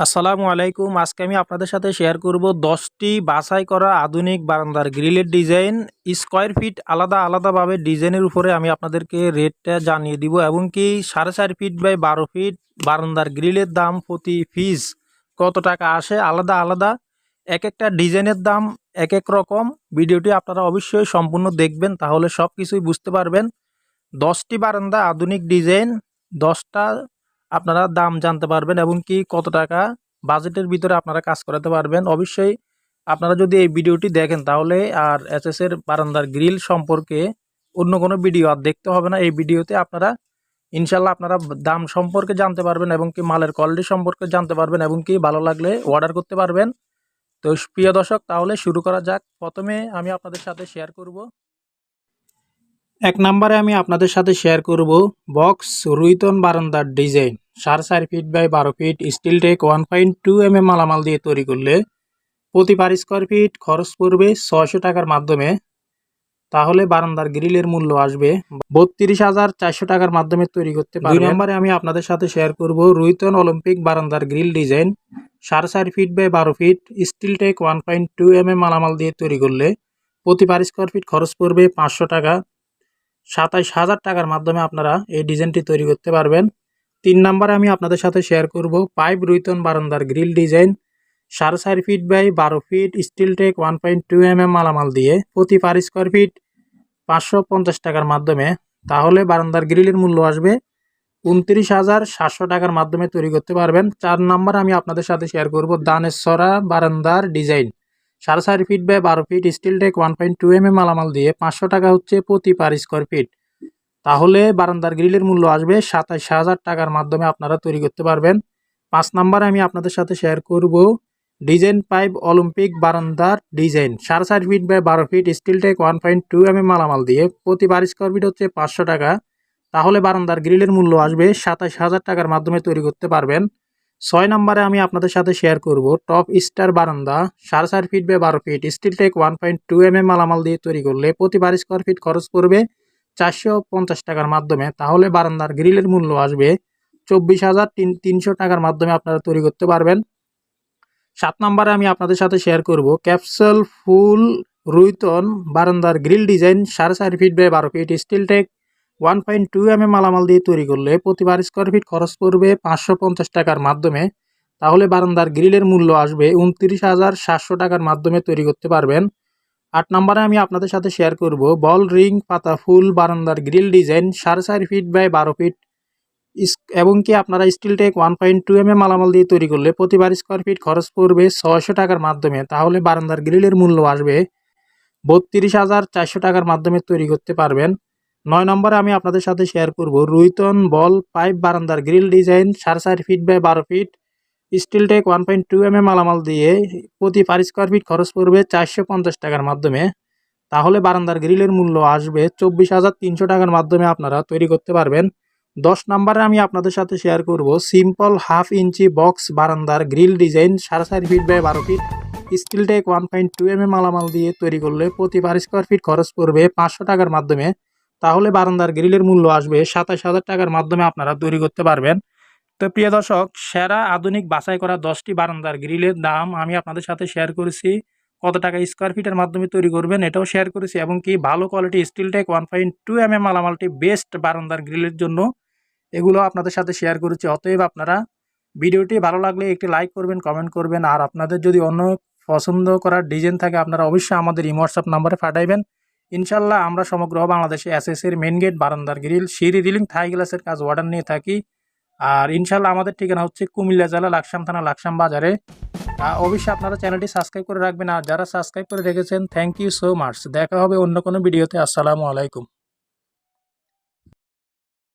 আসসালামু আলাইকুম। আজকে আমি আপনাদের সাথে শেয়ার করব দশটি বাছাই করা আধুনিক বারান্দার গ্রিলের ডিজাইন স্কোয়ার ফিট আলাদা আলাদাভাবে ডিজাইনের উপরে আমি আপনাদেরকে রেটটা জানিয়ে দিব এবং কি সাড়ে চার ফিট বাই বারো ফিট বারান্দার গ্রিলের দাম প্রতি পিস কত টাকা আসে? আলাদা আলাদা। এক একটা ডিজাইনের দাম এক এক রকম। ভিডিওটি আপনারা অবশ্যই সম্পূর্ণ দেখবেন, তাহলে সব কিছুই বুঝতে পারবেন। দশটি বারান্দা আধুনিক ডিজাইন দশটা আপনারা দাম জানতে পারবেন এবং কি কত টাকা বাজেটের ভিতরে আপনারা কাজ করাতে পারবেন। অবশ্যই আপনারা যদি এই ভিডিওটি দেখেন তাহলে আর এস এর বারান্দার গ্রিল সম্পর্কে অন্য কোনো ভিডিও আর দেখতে হবে না। এই ভিডিওতে আপনারা ইনশাল্লাহ আপনারা দাম সম্পর্কে জানতে পারবেন এবং কি মালের কোয়ালিটি সম্পর্কে জানতে পারবেন এবং কি ভালো লাগলে অর্ডার করতে পারবেন। তো প্রিয় দর্শক, তাহলে শুরু করা যাক। প্রথমে আমি আপনাদের সাথে শেয়ার করব। এক নম্বরে আমি আপনাদের সাথে শেয়ার করব বক্স রুইতন বারান্দার ডিজাইন সাড়ে চার ফিট বাই বারো feet steel tech one point two M M মালামাল দিয়ে তৈরি করলে প্রতি পার স্কোয়ার ফিট খরচ পড়বে ছয়শো টাকার মাধ্যমে। তাহলে বারান্দার গ্রিলের মূল্য আসবে বত্রিশ হাজার চারশো টাকার মাধ্যমে তৈরি করতে পারবেন। দুই নম্বরে আমি আপনাদের সাথে শেয়ার করব রুইতন অলিম্পিক বারান্দার গ্রিল ডিজাইন সাড়ে চার ফিট বাই বারো feet steel tech one point two M M মালামাল দিয়ে তৈরি করলে প্রতি পার স্কোয়ার ফিট খরচ পড়বে পাঁচশো টাকা। সাতাইশ হাজার টাকার মাধ্যমে আপনারা এই ডিজাইনটি তৈরি করতে পারবেন। তিন নম্বরে আমি আপনাদের সাথে শেয়ার করব পাইপ রুইতন বারান্দার গ্রিল ডিজাইন। সাড়ে চার ফিট বাই বারো feet steel tech one point two M M মালামাল দিয়ে প্রতি পার স্কোয়ার ফিট পাঁচশো পঞ্চাশ টাকার মাধ্যমে। তাহলে বারান্দার গ্রিলের মূল্য আসবে উনত্রিশ হাজার সাতশো টাকার মাধ্যমে তৈরি করতে পারবেন। চার নাম্বার আমি আপনাদের সাথে শেয়ার করব দানের সরা বারান্দার ডিজাইন। সাড়ে চার ফিট বাই বারো feet steel tech one point two M M মালামাল দিয়ে পাঁচশো টাকা হচ্ছে প্রতি পার স্কোয়ার ফিট তাহলে বারান্দার গ্রিলের মূল্য আসবে সাতাশ হাজার টাকার মাধ্যমে আপনারা তৈরি করতে পারবেন। পাঁচ নাম্বারে আমি আপনাদের সাথে শেয়ার করব ডিজাইন পাইপ অলিম্পিক বারান্দার ডিজাইন। সাড়ে চার ফিট বাই বারো feet steel tech one point two M M মালামাল দিয়ে প্রতি বার স্কোয়ার ফিট হচ্ছে পাঁচশো টাকা। তাহলে বারান্দার গ্রিলের মূল্য আসবে সাতাশ হাজার টাকার মাধ্যমে তৈরি করতে পারবেন। ছয় নম্বরে আমি আপনাদের সাথে শেয়ার করব টপ স্টার বারান্দা, সাড়ে চার ফিট বে বারো feet steel tech one point two M M মালামাল দিয়ে তৈরি করলে প্রতি বার স্কোয়ার ফিট খরচ পড়বে চারশো পঞ্চাশ টাকার মাধ্যমে। তাহলে বারান্দার গ্রিলের মূল্য আসবে চব্বিশ হাজার তিন, তিনশো টাকার মাধ্যমে আপনারা তৈরি করতে পারবেন। সাত নম্বরে আমি আপনাদের সাথে শেয়ার করব ক্যাপসুল ফুল, রুইতন, বারান্দার গ্রিল ডিজাইন, সাড়ে চার ফিট বাই বারো feet steel tech one point two M M মালামাল দিয়ে তৈরি করলে প্রতিবার স্কোয়ার ফিট খরচ পড়বে পাঁচশো পঞ্চাশ টাকার মাধ্যমে। তাহলে বারান্দার গ্রিলের মূল্য আসবে উনত্রিশ হাজার সাতশো টাকার মাধ্যমে তৈরি করতে পারবেন। আট নম্বরে আমি আপনাদের সাথে শেয়ার করব বল, রিং, পাতা, ফুল, বারান্দার গ্রিল ডিজাইন, সাড়ে চার ফিট বাই বারো ফিট এবং কি আপনারা steel tech one point two M M মালামাল দিয়ে তৈরি করলে প্রতিবার স্কোয়ার ফিট খরচ পড়বে ছয়শো টাকার মাধ্যমে। তাহলে বারান্দার গ্রিলের মূল্য আসবে বত্রিশ হাজার চারশো টাকার মাধ্যমে তৈরি করতে পারবেন। নয় নম্বরে আমি আপনাদের সাথে শেয়ার করব। রুইতন বল, পাইপ, বারান্দার গ্রিল ডিজাইন সাড়ে চার ফিট বাই বারো feet steel tech one point two M M মালামাল দিয়ে প্রতি পার স্কোয়ার ফিট খরচ পড়বে চারশো পঞ্চাশ টাকার মাধ্যমে। তাহলে বারান্দার গ্রিলের মূল্য আসবে চব্বিশ হাজার তিনশো টাকার মাধ্যমে আপনারা তৈরি করতে পারবেন। দশ নম্বরে আমি আপনাদের সাথে শেয়ার করব সিম্পল হাফ ইঞ্চি বক্স বারান্দার গ্রিল ডিজাইন সাড়ে চার ফিট বাই বারো feet steel tech one point two M M মালামাল দিয়ে তৈরি করলে প্রতি পার স্কোয়ার ফিট খরচ পড়বে পাঁচশো টাকার মাধ্যমে। তাহলে বারান্দার গ্রিলের মূল্য আসবে সাতাশ হাজার টাকার মাধ্যমে আপনারা তৈরি করতে পারবেন। তো প্রিয় দর্শক, সেরা আধুনিক বাছাই করা দশটি বারান্দার গ্রিলের দাম আমি আপনাদের সাথে শেয়ার করেছি। কত টাকা স্কোয়ার ফিটের মাধ্যমে তৈরি করবেন এটাও শেয়ার করেছি এবং কি ভালো quality steel tech one point two M M মালামালটি best বারান্দার গ্রিলের জন্য। এগুলো আপনাদের সাথে শেয়ার করেছি, অতএব আপনারা ভিডিওটি ভালো লাগলে একটি লাইক করবেন কমেন্ট করবেন। আর আপনাদের যদি অন্য পছন্দ করার ডিজাইন থাকে আপনারা অবশ্যই আমাদের ইমো হোয়াটসঅ্যাপ নাম্বারে পাঠাইবেন। ইনশাল্লাহ আমরা সমগ্র বাংলাদেশে এস এস এর মেন গেট বারান্দার গ্রিল সিঁড়ি রিলিং থাই গ্লাসের কাজ অর্ডার নিয়ে থাকি। আর ইনশাল্লাহ আমাদের ঠিকানা হচ্ছে কুমিল্লা জেলা লাকসাম থানা লাকসাম বাজারে। অবশ্যই আপনারা চ্যানেলটি সাবস্ক্রাইব করে রাখবেন। আর যারা সাবস্ক্রাইব করে রেখেছেন থ্যাংক ইউ সো মাচ দেখা হবে অন্য কোনো ভিডিওতে আসসালামু আলাইকুম।